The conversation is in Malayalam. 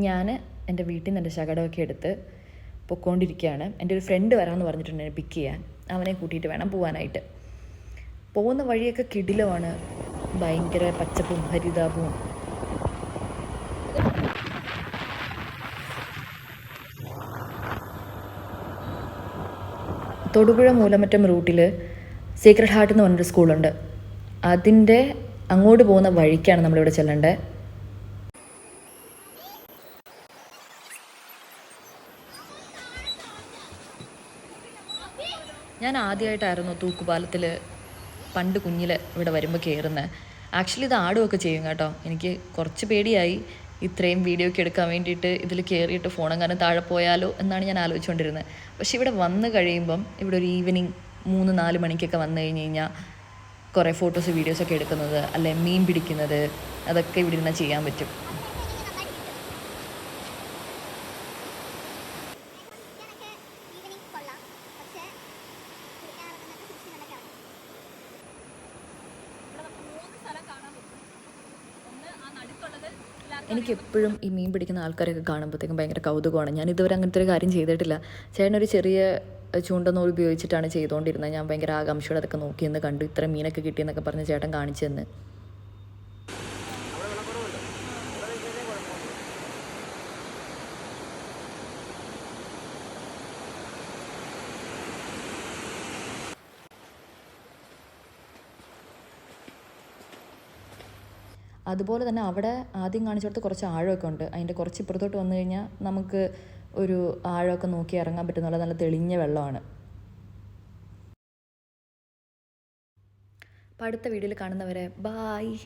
ഞാൻ എന്റെ വീട്ടിൽ നിന്ന് എന്റെ ശകടമൊക്കെ എടുത്ത് പൊക്കോണ്ടിരിക്കുകയാണ്. എന്റെ ഒരു ഫ്രണ്ട് വരാമെന്ന് പറഞ്ഞിട്ടുണ്ട് എന്നെ പിക്ക് ചെയ്യാൻ. അവനെ കൂട്ടിയിട്ട് വേണം പോകാനായിട്ട് പോകുന്ന വഴിയൊക്കെ കിടിലമാണ്. ഭയങ്കര പച്ചപ്പും ഹരിതാപവും തൊടുപുഴ മൂലമറ്റം റൂട്ടിൽ സീക്രട്ട് ഹാർട്ട് എന്ന് പറഞ്ഞൊരു സ്കൂളുണ്ട്. അതിന്റെ അങ്ങോട്ട് പോകുന്ന വഴിക്കാണ് നമ്മളിവിടെ ചെല്ലേണ്ടത്. ഞാൻ ആദ്യമായിട്ടായിരുന്നു തൂക്കുപാലത്തിൽ പണ്ട് കുഞ്ഞിൽ ഇവിടെ വരുമ്പോൾ കയറുന്നത് ആക്ച്വലി ഇത് ആടുമൊക്കെ ചെയ്യും കേട്ടോ. എനിക്ക് കുറച്ച് പേടിയായി. ഇത്രയും വീഡിയോ ഒക്കെ എടുക്കാൻ വേണ്ടിയിട്ട് ഇതിൽ കയറിയിട്ട് ഫോണെങ്ങാനും താഴെ പോയാലോ എന്നാണ് ഞാൻ ആലോചിച്ചുകൊണ്ടിരുന്നത് പക്ഷെ ഇവിടെ വന്ന് കഴിയുമ്പം ഇവിടെ ഒരു ഈവനിങ് മൂന്ന് നാല് മണിക്കൊക്കെ വന്നു കഴിഞ്ഞ് കഴിഞ്ഞാൽ കുറേ ഫോട്ടോസ് വീഡിയോസൊക്കെ എടുക്കുന്നത് അല്ലെ മീൻ പിടിക്കുന്നത് അതൊക്കെ ഇവിടെ ഇരുന്ന് ചെയ്യാൻ പറ്റും ഈവനിങ് കൊള്ളാം പക്ഷേ കുളിക്കാനിറങ്ങുന്നത് തിരിച്ച് നല്ല കിടക്കും എനിക്ക് എപ്പോഴും ഈ മീൻ പിടിക്കുന്ന ആൾക്കാരൊക്കെ കാണുമ്പോഴത്തേക്കും ഭയങ്കര കൗതുകമാണ്. ഞാൻ ഇതുവരെ അങ്ങനത്തെ ഒരു കാര്യം ചെയ്തിട്ടില്ല. ചേട്ടനൊരു ചെറിയ ചൂണ്ടനൂൽ ഉപയോഗിച്ചിട്ടാണ് ചെയ്തുകൊണ്ടിരുന്നത് ഞാൻ ഭയങ്കര ആകാംക്ഷയോടെ അതൊക്കെ നോക്കിയെന്ന് കണ്ടു. ഇത്ര മീനൊക്കെ കിട്ടിയെന്നൊക്കെ പറഞ്ഞ് ചേട്ടൻ കാണിച്ചു തന്ന് അതുപോലെ തന്നെ അവിടെ ആദ്യം കാണിച്ചിടത്ത് കുറച്ച് ആഴമൊക്കെ ഉണ്ട്. അതിന്റെ കുറച്ച് ഇപ്പുറത്തോട്ട് വന്നു കഴിഞ്ഞാൽ നമുക്ക് ഒരു ആഴമൊക്കെ നോക്കി ഇറങ്ങാൻ പറ്റുന്ന നല്ല തെളിഞ്ഞ വെള്ളമാണ്. അപ്പോൾ അടുത്ത വീഡിയോയിൽ കാണുന്നവരെ ബായ്